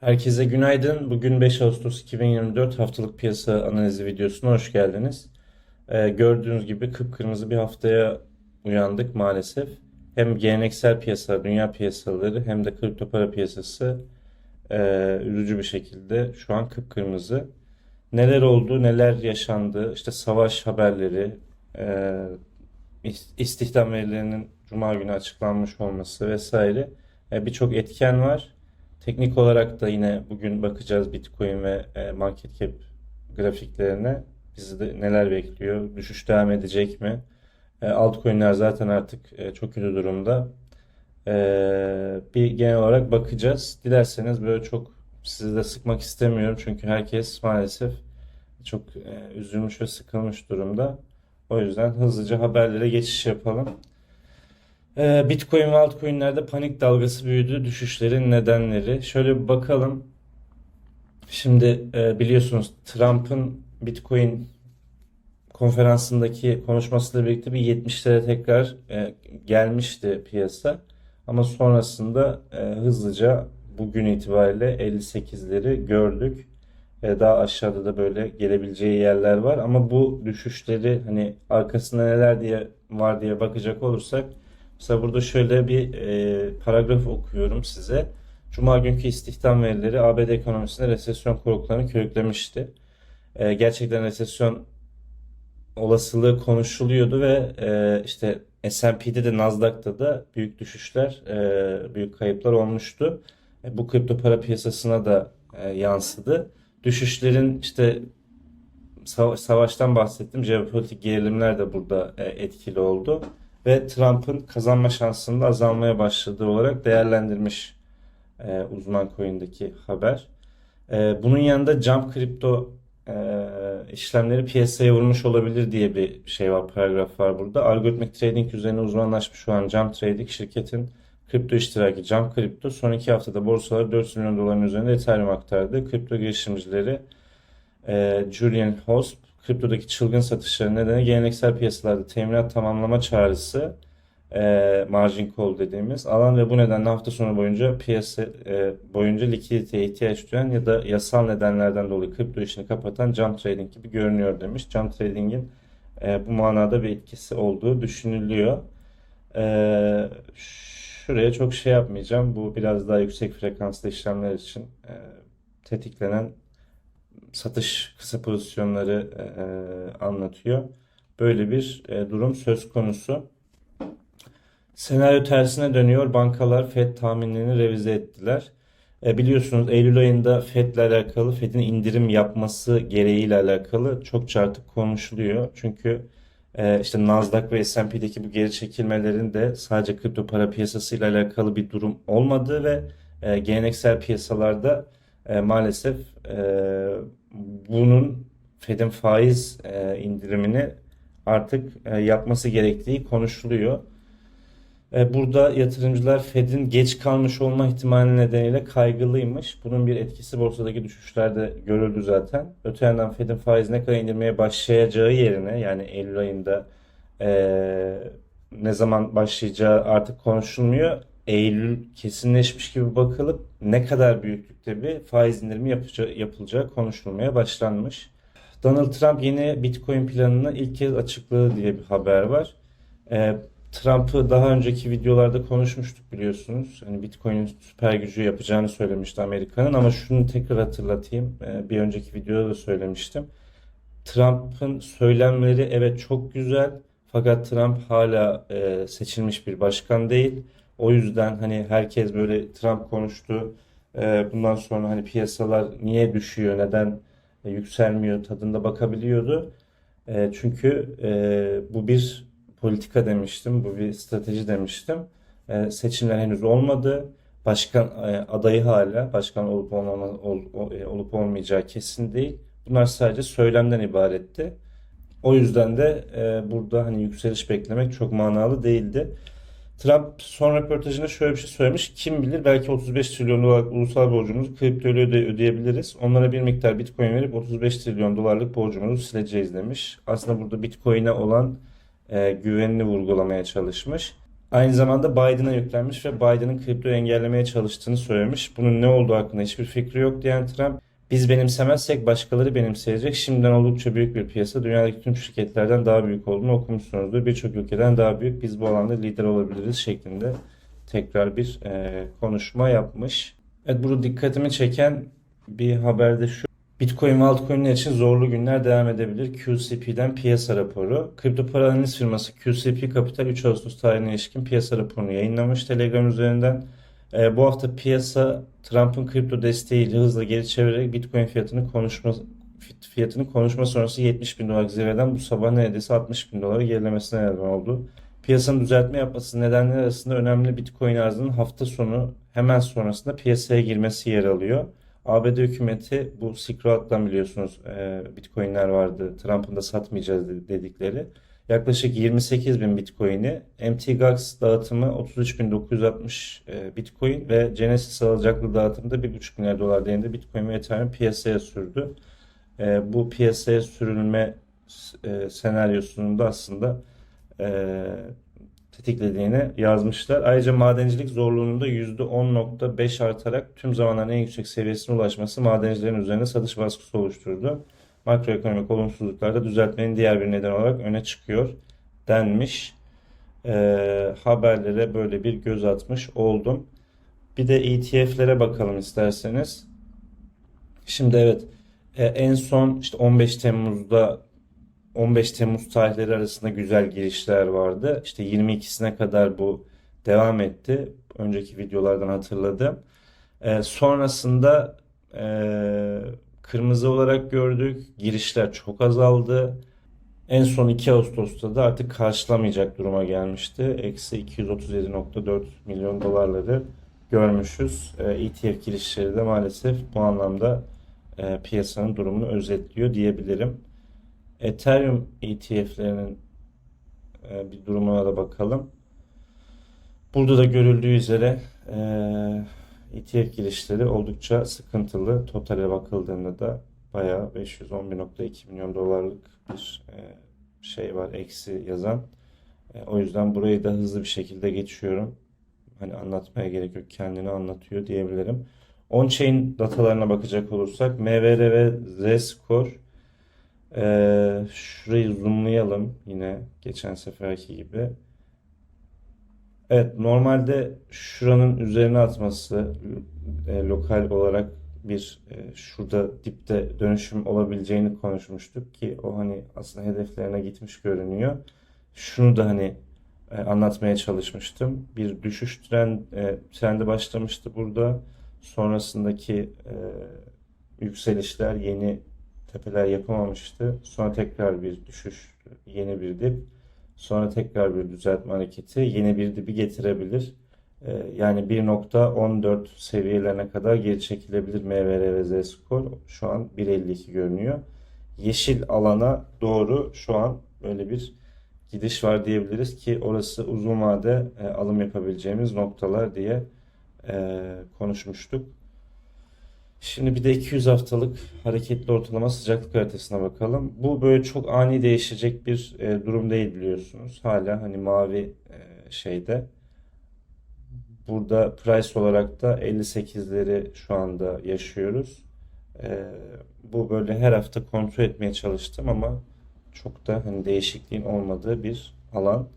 Herkese günaydın. Bugün 5 Ağustos 2024 haftalık piyasa analizi videosuna hoş geldiniz. Ee, gördüğünüz gibi kıpkırmızı bir haftaya uyandık maalesef. Hem geleneksel piyasalar, dünya piyasaları hem de kripto para piyasası e, üzücü bir şekilde şu an kıpkırmızı. Neler oldu, neler yaşandı, işte savaş haberleri, e, is- istihdam verilerinin Cuma günü açıklanmış olması vesaire e, birçok etken var. Teknik olarak da yine bugün bakacağız Bitcoin ve e, market cap grafiklerine. Bizi de neler bekliyor? Düşüş devam edecek mi? E, altcoin'ler zaten artık e, çok kötü durumda. Bir genel olarak bakacağız. Dilerseniz böyle çok sizi de sıkmak istemiyorum. Çünkü herkes maalesef çok üzülmüş ve sıkılmış durumda. O yüzden hızlıca haberlere geçiş yapalım. Ee, Bitcoin ve altcoin'lerde panik dalgası büyüdü. Düşüşlerin nedenleri. Şöyle bir bakalım. Şimdi e, biliyorsunuz Trump'ın Bitcoin konferansındaki konuşmasıyla birlikte bir 70'lere tekrar e, gelmişti piyasa. Ama sonrasında e, hızlıca bugün itibariyle 58'leri gördük. Daha aşağıda da böyle gelebileceği yerler var. Ama bu düşüşleri hani arkasında neler diye var diye bakacak olursak Mesela burada şöyle bir e, paragraf okuyorum size. Cuma günkü istihdam verileri ABD ekonomisinde resesyon korkularını körüklemişti. E, gerçekten resesyon olasılığı konuşuluyordu ve e, işte S&P'de de Nasdaq'ta da büyük düşüşler, e, büyük kayıplar olmuştu. E, bu kripto para piyasasına da e, yansıdı. Düşüşlerin işte sava- savaştan bahsettim. Jeopolitik gerilimler de burada e, etkili oldu ve Trump'ın kazanma şansının azalmaya başladığı olarak değerlendirmiş e, uzman coin'deki haber. E, bunun yanında Jump kripto e, işlemleri piyasaya vurmuş olabilir diye bir şey var, paragraf var burada. Algoritmik trading üzerine uzmanlaşmış şu an Jump Trading şirketin kripto iştiraki Jump Crypto son iki haftada borsalara 400 milyon doların üzerinde Ethereum aktardı. Kripto girişimcileri e, Julian Hosp kriptodaki çılgın satışları nedeniyle geleneksel piyasalarda teminat tamamlama çağrısı e, margin call dediğimiz alan ve bu nedenle hafta sonu boyunca piyasa e, boyunca likiditeye ihtiyaç duyan ya da yasal nedenlerden dolayı kripto işini kapatan jump trading gibi görünüyor demiş. Jump trading'in e, bu manada bir etkisi olduğu düşünülüyor. E, şuraya çok şey yapmayacağım. Bu biraz daha yüksek frekanslı işlemler için e, tetiklenen satış kısa pozisyonları e, anlatıyor. Böyle bir e, durum söz konusu. Senaryo tersine dönüyor. Bankalar FED tahminlerini revize ettiler. E, biliyorsunuz Eylül ayında FED ile alakalı FED'in indirim yapması gereğiyle alakalı çok artık konuşuluyor. Çünkü e, işte Nasdaq ve S&P'deki bu geri çekilmelerin de sadece kripto para piyasasıyla alakalı bir durum olmadığı ve e, geleneksel piyasalarda e, maalesef e, bunun Fed'in faiz e, indirimini artık e, yapması gerektiği konuşuluyor. E, burada yatırımcılar Fed'in geç kalmış olma ihtimali nedeniyle kaygılıymış. Bunun bir etkisi borsadaki düşüşlerde görüldü zaten. Öte yandan Fed'in faiz ne kadar indirmeye başlayacağı yerine yani Eylül ayında e, ne zaman başlayacağı artık konuşulmuyor. Eylül kesinleşmiş gibi bakılıp ne kadar büyüklükte bir faiz indirimi yapacağı, yapılacağı konuşulmaya başlanmış. Donald Trump yeni Bitcoin planını ilk kez açıkladı diye bir haber var. Ee, Trump'ı daha önceki videolarda konuşmuştuk biliyorsunuz. Hani Bitcoin'in süper gücü yapacağını söylemişti Amerika'nın ama şunu tekrar hatırlatayım. Ee, bir önceki videoda da söylemiştim. Trump'ın söylemleri evet çok güzel fakat Trump hala e, seçilmiş bir başkan değil. O yüzden hani herkes böyle Trump konuştu. Ee, bundan sonra hani piyasalar niye düşüyor, neden e, yükselmiyor tadında bakabiliyordu. E, çünkü e, bu bir politika demiştim, bu bir strateji demiştim. E, seçimler henüz olmadı. Başkan e, adayı hala, başkan olup olmama, olup olmayacağı kesin değil. Bunlar sadece söylemden ibaretti. O yüzden de burada hani yükseliş beklemek çok manalı değildi. Trump son röportajında şöyle bir şey söylemiş. Kim bilir belki 35 trilyon dolar ulusal borcumuzu kriptoyla öde ödeyebiliriz. Onlara bir miktar bitcoin verip 35 trilyon dolarlık borcumuzu sileceğiz demiş. Aslında burada bitcoin'e olan e, güvenini vurgulamaya çalışmış. Aynı zamanda Biden'a yüklenmiş ve Biden'ın kriptoyu engellemeye çalıştığını söylemiş. Bunun ne olduğu hakkında hiçbir fikri yok diyen Trump, biz benimsemezsek başkaları benimseyecek. Şimdiden oldukça büyük bir piyasa. Dünyadaki tüm şirketlerden daha büyük olduğunu okumuşsunuzdur. Birçok ülkeden daha büyük. Biz bu alanda lider olabiliriz şeklinde tekrar bir e, konuşma yapmış. Evet burada dikkatimi çeken bir haberde şu. Bitcoin ve altcoin'ler için zorlu günler devam edebilir. QCP'den piyasa raporu. Kripto para analiz firması QCP Capital 3 Ağustos tarihine ilişkin piyasa raporunu yayınlamış Telegram üzerinden. Ee, bu hafta piyasa Trump'ın kripto desteğiyle hızla geri çevirerek Bitcoin fiyatını konuşma fiyatını konuşma sonrası 70 bin dolar zirveden bu sabah neredeyse 60 bin dolara gerilemesine neden oldu. Piyasanın düzeltme yapması nedenler arasında önemli Bitcoin arzının hafta sonu hemen sonrasında piyasaya girmesi yer alıyor. ABD hükümeti bu Silk Road'dan biliyorsunuz e, Bitcoin'ler vardı. Trump'ın da satmayacağız de- dedikleri. Yaklaşık 28 bin Bitcoin'i MTGOX dağıtımı 33.960 e, Bitcoin ve Genesis alacaklı dağıtımı da 1.5 milyar dolar değerinde Bitcoin ve Ethereum piyasaya sürdü. E, bu piyasaya sürülme e, senaryosunun da aslında tetiklediğini yazmışlar. Ayrıca madencilik zorluğunun da %10.5 artarak tüm zamanların en yüksek seviyesine ulaşması madencilerin üzerine satış baskısı oluşturdu. Makroekonomik olumsuzluklarda düzeltmenin diğer bir neden olarak öne çıkıyor denmiş. Ee, haberlere böyle bir göz atmış oldum. Bir de ETF'lere bakalım isterseniz. Şimdi evet e, en son işte 15 Temmuz'da 15 Temmuz tarihleri arasında güzel girişler vardı. İşte 22'sine kadar bu devam etti. Önceki videolardan hatırladım. Ee, sonrasında e, kırmızı olarak gördük. Girişler çok azaldı. En son 2 Ağustos'ta da artık karşılamayacak duruma gelmişti. Eksi 237.4 milyon dolarları görmüşüz. ETF girişleri de maalesef bu anlamda e, piyasanın durumunu özetliyor diyebilirim. Ethereum ETF'lerinin e, bir durumuna da bakalım. Burada da görüldüğü üzere e, ETF girişleri oldukça sıkıntılı. Totale bakıldığında da bayağı 511.2 milyon dolarlık bir e, şey var eksi yazan. E, o yüzden burayı da hızlı bir şekilde geçiyorum. Hani anlatmaya gerek yok kendini anlatıyor diyebilirim. On-chain datalarına bakacak olursak MVR ve Z-Score ee, şurayı zoomlayalım yine geçen seferki gibi. Evet normalde şuranın üzerine atması e, lokal olarak bir e, şurada dipte dönüşüm olabileceğini konuşmuştuk ki o hani aslında hedeflerine gitmiş görünüyor. Şunu da hani e, anlatmaya çalışmıştım. Bir düşüş trend, e, trendi başlamıştı burada. Sonrasındaki e, yükselişler yeni tepeler yapamamıştı. Sonra tekrar bir düşüş, yeni bir dip. Sonra tekrar bir düzeltme hareketi yeni bir dibi getirebilir. Ee, yani 1.14 seviyelerine kadar geri çekilebilir MVR ve Z skor. Şu an 1.52 görünüyor. Yeşil alana doğru şu an böyle bir gidiş var diyebiliriz ki orası uzun vade e, alım yapabileceğimiz noktalar diye e, konuşmuştuk. Şimdi bir de 200 haftalık hareketli ortalama sıcaklık haritasına bakalım. Bu böyle çok ani değişecek bir e, durum değil biliyorsunuz. Hala hani mavi e, şeyde. Burada price olarak da 58'leri şu anda yaşıyoruz. E, bu böyle her hafta kontrol etmeye çalıştım ama çok da hani değişikliğin olmadığı bir alan.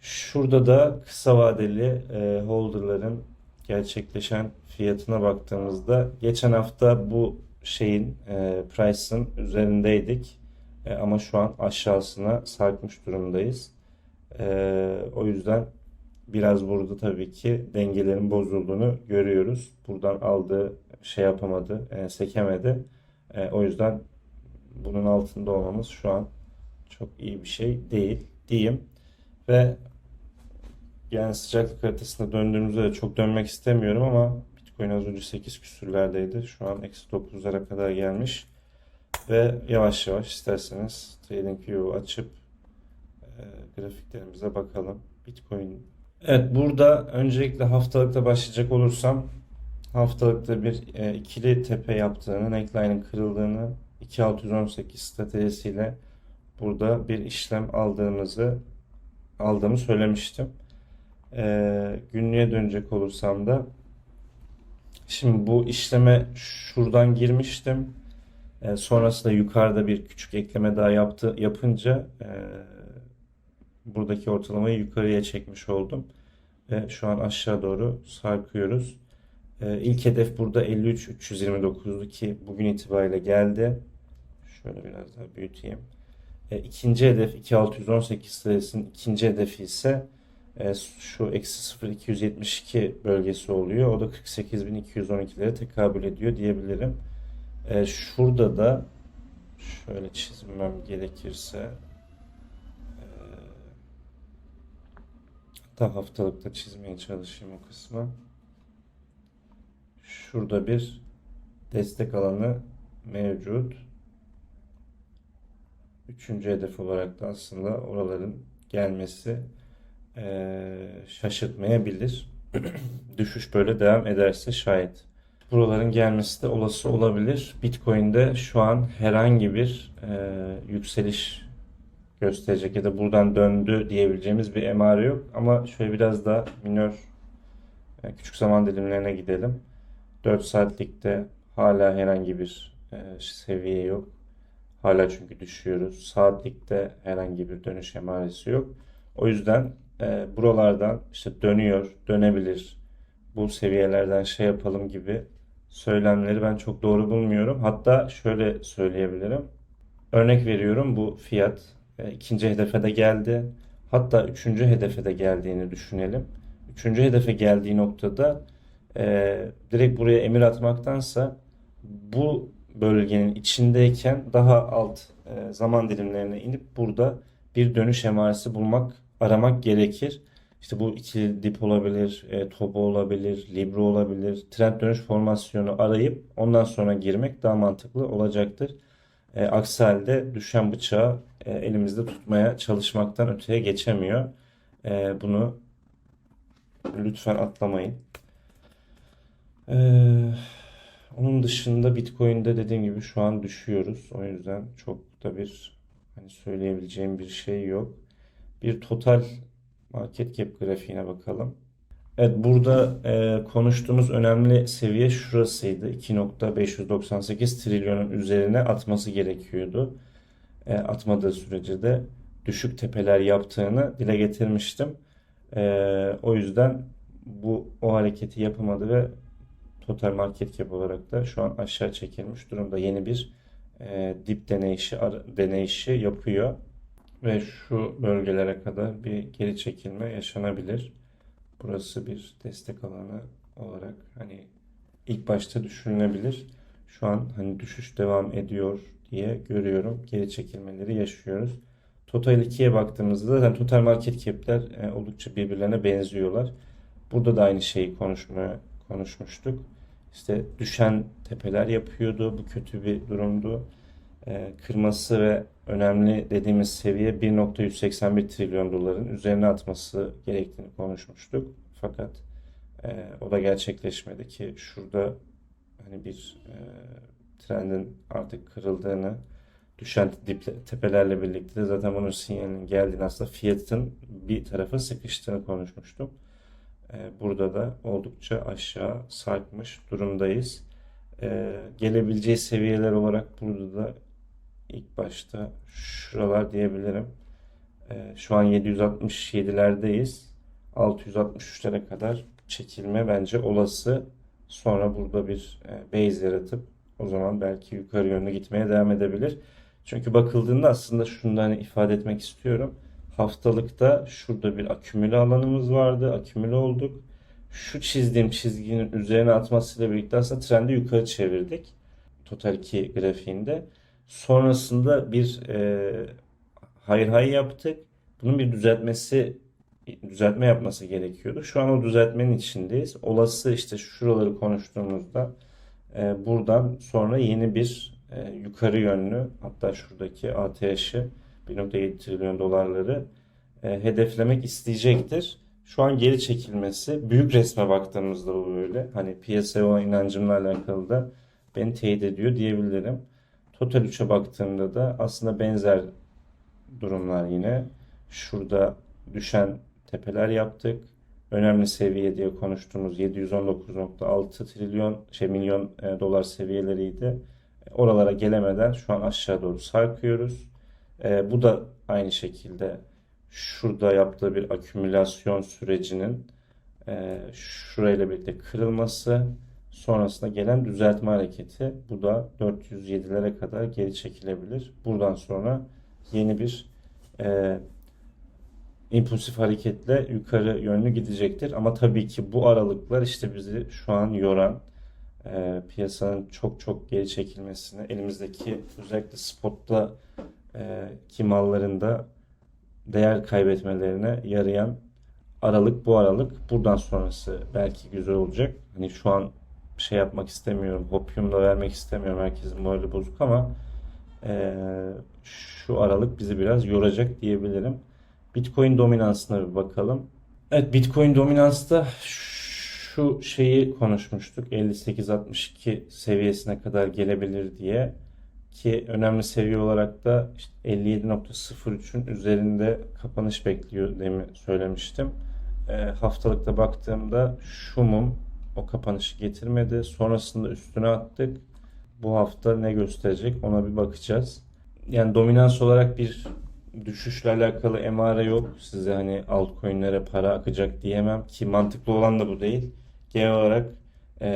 Şurada da kısa vadeli e, holderların gerçekleşen fiyatına baktığımızda geçen hafta bu şeyin e, price'ın üzerindeydik. E, ama şu an aşağısına sarkmış durumdayız. E, o yüzden biraz burada tabii ki dengelerin bozulduğunu görüyoruz. Buradan aldığı şey yapamadı, e, sekemedi. E, o yüzden bunun altında olmamız şu an çok iyi bir şey değil diyeyim. Ve yani sıcaklık haritasında döndüğümüzde de çok dönmek istemiyorum ama Bitcoin az önce 8 küsürlerdeydi. Şu an eksi 9'lara kadar gelmiş. Ve yavaş yavaş isterseniz TradingView'u açıp e, grafiklerimize bakalım. Bitcoin. Evet burada öncelikle haftalıkta başlayacak olursam haftalıkta bir e, ikili tepe yaptığını, neckline'ın kırıldığını 2618 stratejisiyle burada bir işlem aldığımızı aldığımı söylemiştim. Ee, günlüğe dönecek olursam da şimdi bu işleme şuradan girmiştim. Ee, sonrasında yukarıda bir küçük ekleme daha yaptı yapınca e, buradaki ortalamayı yukarıya çekmiş oldum. Ve şu an aşağı doğru sarkıyoruz. Ee, ilk hedef burada 53.329'du ki bugün itibariyle geldi. Şöyle biraz daha büyüteyim. E, ikinci hedef 2618 sayısının ikinci hedefi ise e, şu eksi 0.272 bölgesi oluyor. O da 48.212'lere tekabül ediyor diyebilirim. E, şurada da şöyle çizmem gerekirse e, hatta haftalıkta çizmeye çalışayım o kısmı. Şurada bir destek alanı mevcut. Üçüncü hedef olarak da aslında oraların gelmesi eee, şaşırtmayabilir. Düşüş böyle devam ederse şayet. Buraların gelmesi de olası olabilir. Bitcoin'de şu an herhangi bir eee, yükseliş gösterecek ya da buradan döndü diyebileceğimiz bir emare yok. Ama şöyle biraz da minör e, küçük zaman dilimlerine gidelim. 4 saatlikte hala herhangi bir e, seviye yok. Hala çünkü düşüyoruz. Saatlikte herhangi bir dönüş emaresi yok. O yüzden e, buralardan işte dönüyor, dönebilir. Bu seviyelerden şey yapalım gibi söylemleri ben çok doğru bulmuyorum. Hatta şöyle söyleyebilirim. Örnek veriyorum bu fiyat e, ikinci hedefe de geldi. Hatta üçüncü hedefe de geldiğini düşünelim. Üçüncü hedefe geldiği noktada e, direkt buraya emir atmaktansa bu bölgenin içindeyken daha alt e, zaman dilimlerine inip burada bir dönüş emaresi bulmak, aramak gerekir. İşte bu ikili dip olabilir, e, toba olabilir, libra olabilir. Trend dönüş formasyonu arayıp ondan sonra girmek daha mantıklı olacaktır. E, aksi halde düşen bıçağı e, elimizde tutmaya çalışmaktan öteye geçemiyor. E, bunu lütfen atlamayın. Ee, onun dışında Bitcoin'de dediğim gibi şu an düşüyoruz. O yüzden çok da bir hani söyleyebileceğim bir şey yok. Bir total market cap grafiğine bakalım. Evet burada e, konuştuğumuz önemli seviye şurasıydı. 2.598 trilyonun üzerine atması gerekiyordu. E, atmadığı sürece de düşük tepeler yaptığını dile getirmiştim. E, o yüzden bu o hareketi yapamadı ve total market cap olarak da şu an aşağı çekilmiş durumda. Yeni bir e, dip deneyişi deneyişi yapıyor ve şu bölgelere kadar bir geri çekilme yaşanabilir. Burası bir destek alanı olarak hani ilk başta düşünülebilir. Şu an hani düşüş devam ediyor diye görüyorum. Geri çekilmeleri yaşıyoruz. Total 2'ye baktığımızda zaten total market cap'ler e, oldukça birbirlerine benziyorlar. Burada da aynı şeyi konuşmaya konuşmuştuk. İşte düşen tepeler yapıyordu. Bu kötü bir durumdu. E, kırması ve önemli dediğimiz seviye 1.181 trilyon doların üzerine atması gerektiğini konuşmuştuk. Fakat e, o da gerçekleşmedi ki şurada hani bir e, trendin artık kırıldığını düşen dip tepelerle birlikte de zaten bunun sinyalinin geldiğini aslında fiyatın bir tarafa sıkıştığını konuşmuştum. Ee, Burada da oldukça aşağı sarkmış durumdayız. Ee, Gelebileceği seviyeler olarak burada da ilk başta şuralar diyebilirim. Ee, Şu an 767'lerdeyiz. 663'lere kadar çekilme bence olası. Sonra burada bir e, base yaratıp o zaman belki yukarı yönlü gitmeye devam edebilir. Çünkü bakıldığında aslında şunu da hani ifade etmek istiyorum. Haftalıkta şurada bir akümüle alanımız vardı. Akümüle olduk. Şu çizdiğim çizginin üzerine atmasıyla birlikte aslında trendi yukarı çevirdik. Total 2 grafiğinde. Sonrasında bir e, hayır hayır yaptık. Bunun bir düzeltmesi düzeltme yapması gerekiyordu. Şu an o düzeltmenin içindeyiz. Olası işte şuraları konuştuğumuzda e, buradan sonra yeni bir e, yukarı yönlü hatta şuradaki ATH'ı 1.7 trilyon dolarları e, hedeflemek isteyecektir. Şu an geri çekilmesi büyük resme baktığımızda bu böyle. Hani piyasaya olan inancımla alakalı da beni teyit ediyor diyebilirim. Total 3'e baktığımda da aslında benzer durumlar yine. Şurada düşen tepeler yaptık. Önemli seviye diye konuştuğumuz 719.6 trilyon şey milyon e, dolar seviyeleriydi. Oralara gelemeden şu an aşağı doğru sarkıyoruz. E, bu da aynı şekilde şurada yaptığı bir akümülasyon sürecinin e, şurayla birlikte kırılması sonrasında gelen düzeltme hareketi. Bu da 407'lere kadar geri çekilebilir. Buradan sonra yeni bir e, impulsif hareketle yukarı yönlü gidecektir. Ama tabii ki bu aralıklar işte bizi şu an yoran e, piyasanın çok çok geri çekilmesine elimizdeki özellikle spotta e, ki mallarında değer kaybetmelerine yarayan aralık bu aralık. Buradan sonrası belki güzel olacak. Hani şu an şey yapmak istemiyorum. Hopium da vermek istemiyorum. Herkesin morali bozuk ama e, şu aralık bizi biraz yoracak diyebilirim. Bitcoin dominansına bir bakalım. Evet Bitcoin dominansta şu şeyi konuşmuştuk. 58-62 seviyesine kadar gelebilir diye. Ki önemli seviye olarak da işte 57.03'ün üzerinde kapanış bekliyor demin söylemiştim. E, haftalıkta baktığımda şu mum o kapanışı getirmedi. Sonrasında üstüne attık. Bu hafta ne gösterecek ona bir bakacağız. Yani dominans olarak bir düşüşle alakalı emare yok. Size hani altcoin'lere para akacak diyemem ki mantıklı olan da bu değil. Genel olarak e,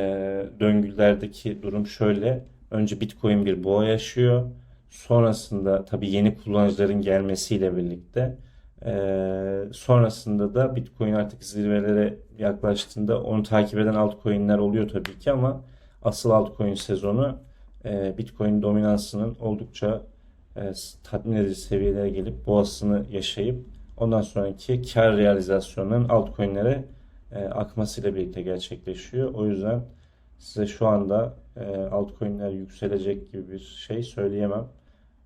döngülerdeki durum şöyle. Önce Bitcoin bir boğa yaşıyor. Sonrasında tabii yeni kullanıcıların gelmesiyle birlikte e, sonrasında da Bitcoin artık zirvelere yaklaştığında onu takip eden altcoin'ler oluyor tabii ki ama asıl altcoin sezonu e, Bitcoin dominansının oldukça e, tatmin edici seviyelere gelip boğasını yaşayıp ondan sonraki kar realizasyonunun altcoin'lere e, akmasıyla birlikte gerçekleşiyor. O yüzden size şu anda e, altcoin'ler yükselecek gibi bir şey söyleyemem.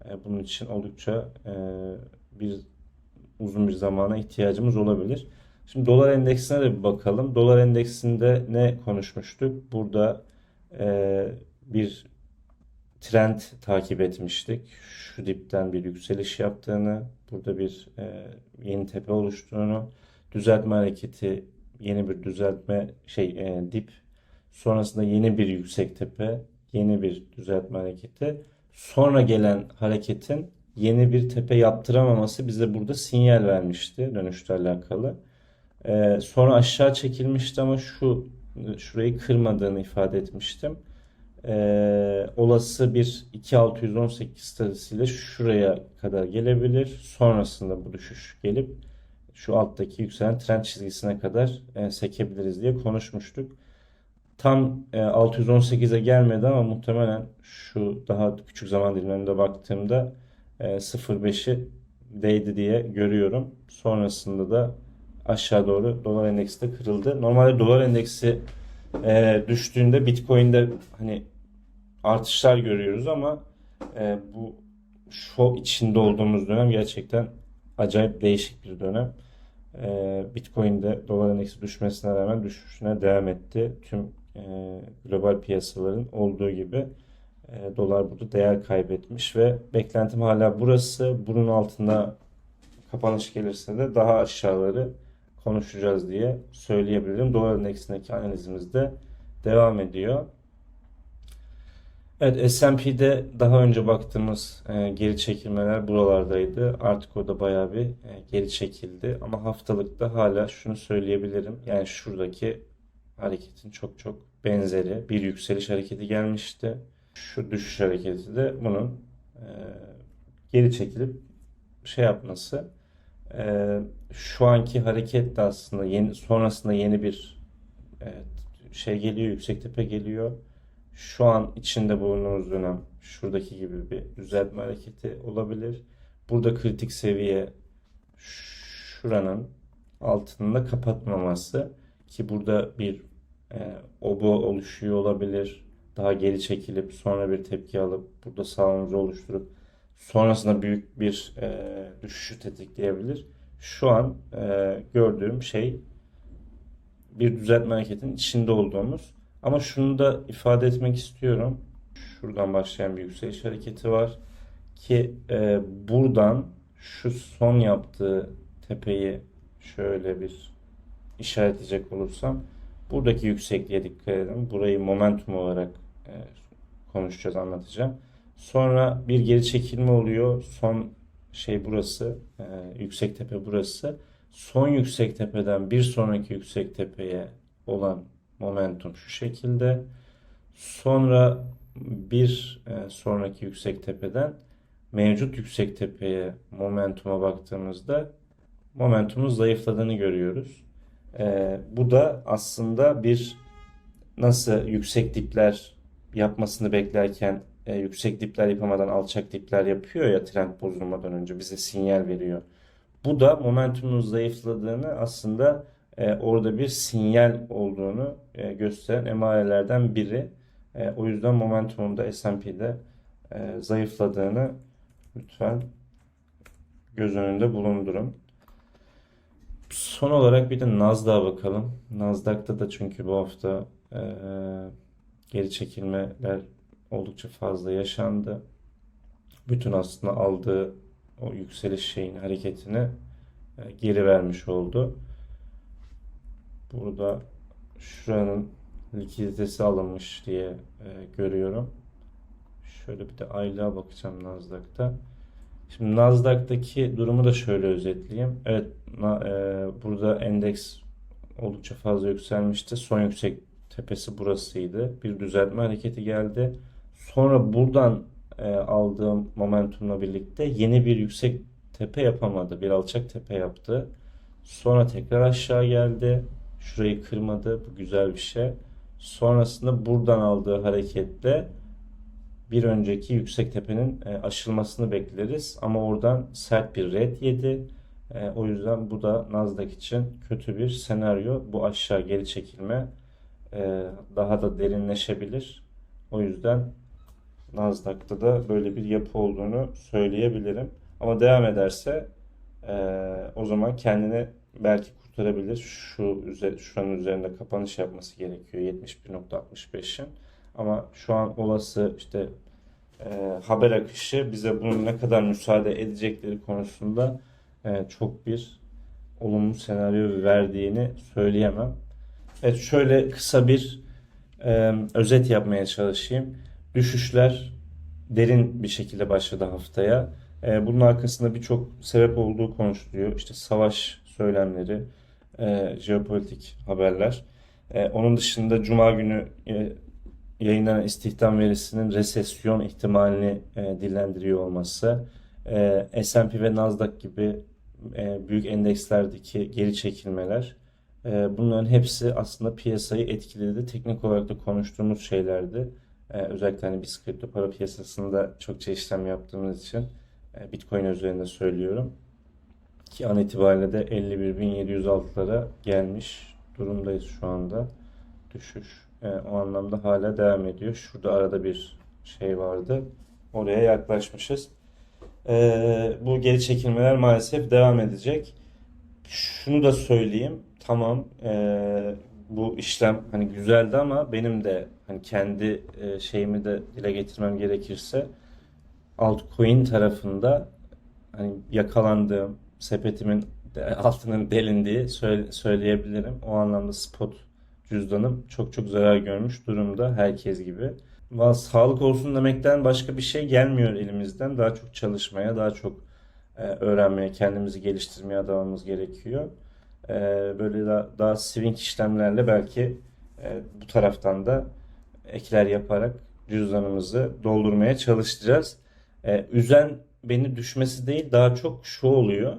E, bunun için oldukça e, bir uzun bir zamana ihtiyacımız olabilir. Şimdi dolar endeksine de bir bakalım. Dolar endeksinde ne konuşmuştuk? Burada e, bir trend takip etmiştik. Şu dipten bir yükseliş yaptığını, burada bir e, yeni tepe oluştuğunu, düzeltme hareketi, yeni bir düzeltme şey e, dip, sonrasında yeni bir yüksek tepe, yeni bir düzeltme hareketi, sonra gelen hareketin yeni bir tepe yaptıramaması bize burada sinyal vermişti dönüşle alakalı. Ee, sonra aşağı çekilmişti ama şu şurayı kırmadığını ifade etmiştim. Ee, olası bir 2618 stratejisiyle şuraya kadar gelebilir. Sonrasında bu düşüş gelip şu alttaki yükselen trend çizgisine kadar e, sekebiliriz diye konuşmuştuk. Tam e, 618'e gelmedi ama muhtemelen şu daha küçük zaman dilimlerinde baktığımda 0.5'i e, değdi diye görüyorum. Sonrasında da aşağı doğru dolar endeksi de kırıldı. Normalde dolar endeksi e, düştüğünde Bitcoin'de hani artışlar görüyoruz ama e, bu şu içinde olduğumuz dönem gerçekten acayip değişik bir dönem. E, Bitcoin'de dolar endeksi düşmesine rağmen düşüşüne devam etti. Tüm e, global piyasaların olduğu gibi. E, dolar burada değer kaybetmiş ve beklentim hala burası. Bunun altında kapanış gelirse de daha aşağıları konuşacağız diye söyleyebilirim. Dolar endeksindeki analizimiz de devam ediyor. Evet S&P'de daha önce baktığımız e, geri çekilmeler buralardaydı. Artık o da bayağı bir e, geri çekildi. Ama haftalıkta hala şunu söyleyebilirim. Yani şuradaki hareketin çok çok benzeri bir yükseliş hareketi gelmişti şu düşüş hareketi de bunun e, geri çekilip şey yapması. E, şu anki hareket de aslında yeni sonrasında yeni bir e, şey geliyor, yüksek tepe geliyor. Şu an içinde bulunduğumuz dönem şuradaki gibi bir düzeltme hareketi olabilir. Burada kritik seviye şuranın altında kapatmaması ki burada bir e, obo oluşuyor olabilir daha geri çekilip sonra bir tepki alıp burada sağlamcı oluşturup sonrasında büyük bir e, düşüşü tetikleyebilir. Şu an e, gördüğüm şey bir düzeltme hareketinin içinde olduğumuz. Ama şunu da ifade etmek istiyorum. Şuradan başlayan bir yükseliş hareketi var. Ki e, buradan şu son yaptığı tepeyi şöyle bir işaretleyecek olursam buradaki yüksekliğe dikkat edin. Burayı momentum olarak e, konuşacağız, anlatacağım. Sonra bir geri çekilme oluyor. Son şey burası, e, yüksek tepe burası. Son yüksek tepeden bir sonraki yüksek tepeye olan momentum şu şekilde. Sonra bir e, sonraki yüksek tepeden mevcut yüksek tepeye momentuma baktığımızda momentumun zayıfladığını görüyoruz. E, bu da aslında bir nasıl yüksek dipler yapmasını beklerken e, yüksek dipler yapamadan alçak dipler yapıyor ya trend bozulmadan önce bize sinyal veriyor. Bu da momentumun zayıfladığını aslında e, orada bir sinyal olduğunu e, gösteren emarelerden biri. E, o yüzden momentumun da S&P'de e, zayıfladığını lütfen göz önünde bulundurun. Son olarak bir de Nasdaq'a bakalım. Nasdaq'ta da çünkü bu hafta e, geri çekilmeler oldukça fazla yaşandı. Bütün aslında aldığı o yükseliş şeyin hareketini e, geri vermiş oldu. Burada şuranın likiditesi alınmış diye e, görüyorum. Şöyle bir de aylığa bakacağım Nasdaq'ta. Şimdi Nasdaq'taki durumu da şöyle özetleyeyim. Evet, e, burada endeks oldukça fazla yükselmişti. Son yüksek tepesi burasıydı. Bir düzeltme hareketi geldi. Sonra buradan e, aldığım momentumla birlikte yeni bir yüksek tepe yapamadı. Bir alçak tepe yaptı. Sonra tekrar aşağı geldi. Şurayı kırmadı. Bu güzel bir şey. Sonrasında buradan aldığı hareketle bir önceki yüksek tepenin e, aşılmasını bekleriz. Ama oradan sert bir red yedi. E, o yüzden bu da Nasdaq için kötü bir senaryo. Bu aşağı geri çekilme e, daha da derinleşebilir. O yüzden Nasdaq'ta da böyle bir yapı olduğunu söyleyebilirim. Ama devam ederse o zaman kendini belki kurtarabilir. Şu şuranın üzerinde kapanış yapması gerekiyor 71.65'in. Ama şu an olası işte e, haber akışı bize bunun ne kadar müsaade edecekleri konusunda e, çok bir olumlu senaryo verdiğini söyleyemem. Evet şöyle kısa bir e, özet yapmaya çalışayım. Düşüşler derin bir şekilde başladı haftaya. E, bunun arkasında birçok sebep olduğu konuşuluyor. İşte savaş söylemleri, e, jeopolitik haberler. E, onun dışında Cuma günü e, yayınlanan istihdam verisinin resesyon ihtimalini e, dillendiriyor olması, e, S&P ve Nasdaq gibi e, büyük endekslerdeki geri çekilmeler, e, bunların hepsi aslında piyasayı etkiledi. Teknik olarak da konuştuğumuz şeylerdi. E, özellikle hani biz kripto para piyasasında çokça işlem yaptığımız için e, Bitcoin üzerinde söylüyorum. Ki an itibariyle de 51.706'lara gelmiş durumdayız şu anda. Düşüş. E, o anlamda hala devam ediyor. Şurada arada bir şey vardı. Oraya yaklaşmışız. E, bu geri çekilmeler maalesef devam edecek. Şunu da söyleyeyim. Tamam e, bu işlem hani güzeldi ama benim de hani kendi e, şeyimi de dile getirmem gerekirse altcoin tarafında hani yakalandığım sepetimin altının delindiği söyle- söyleyebilirim. O anlamda spot cüzdanım çok çok zarar görmüş durumda herkes gibi. Valla sağlık olsun demekten başka bir şey gelmiyor elimizden. Daha çok çalışmaya, daha çok e, öğrenmeye, kendimizi geliştirmeye adamamız gerekiyor. E, böyle daha, daha swing işlemlerle belki e, bu taraftan da ekler yaparak cüzdanımızı doldurmaya çalışacağız. Üzen beni düşmesi değil daha çok şu oluyor.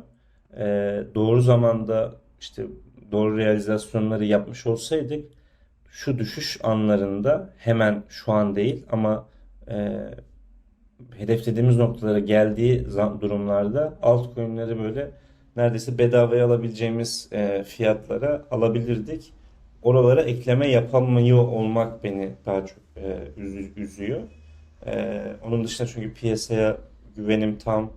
Doğru zamanda işte doğru realizasyonları yapmış olsaydık şu düşüş anlarında hemen şu an değil ama e, hedeflediğimiz noktalara geldiği durumlarda altcoin'leri böyle neredeyse bedavaya alabileceğimiz e, fiyatlara alabilirdik. Oralara ekleme yapamıyor olmak beni daha çok e, üzü- üzüyor. E, onun dışında çünkü piyasaya güvenim tam.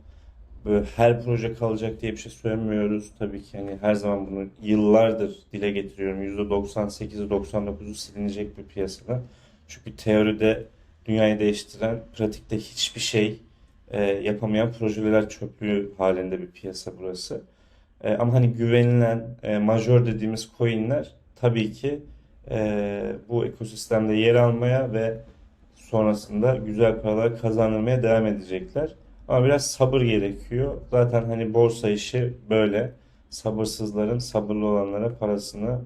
Böyle her proje kalacak diye bir şey söylemiyoruz. Tabii ki hani her zaman bunu yıllardır dile getiriyorum. %98'i 99'u silinecek bir piyasada. Çünkü teoride dünyayı değiştiren, pratikte hiçbir şey e, yapamayan projeler çöplüğü halinde bir piyasa burası. E, ama hani güvenilen e, major dediğimiz coinler tabii ki e, bu ekosistemde yer almaya ve sonrasında güzel paralar kazanılmaya devam edecekler. Ama biraz sabır gerekiyor. Zaten hani borsa işi böyle. Sabırsızların sabırlı olanlara parasını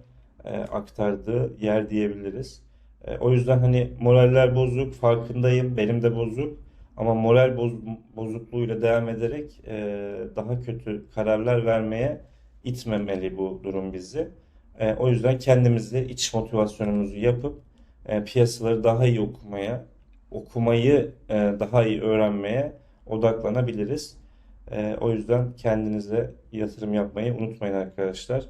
e, aktardığı yer diyebiliriz. E, o yüzden hani moraller bozuk, farkındayım. Benim de bozuk. Ama moral boz- bozukluğuyla devam ederek e, daha kötü kararlar vermeye itmemeli bu durum bizi. E, o yüzden kendimizi iç motivasyonumuzu yapıp e, piyasaları daha iyi okumaya, okumayı e, daha iyi öğrenmeye odaklanabiliriz. E, o yüzden kendinize yatırım yapmayı unutmayın arkadaşlar.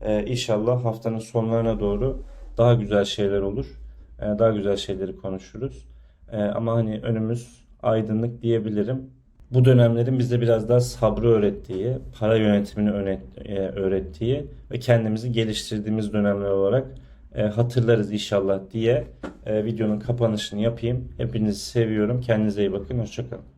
E, İnşallah haftanın sonlarına doğru daha güzel şeyler olur. E, daha güzel şeyleri konuşuruz. E, ama hani önümüz aydınlık diyebilirim. Bu dönemlerin bize biraz daha sabrı öğrettiği, para yönetimini öne- e, öğrettiği ve kendimizi geliştirdiğimiz dönemler olarak e, hatırlarız inşallah diye e, videonun kapanışını yapayım. Hepinizi seviyorum. Kendinize iyi bakın. Hoşçakalın.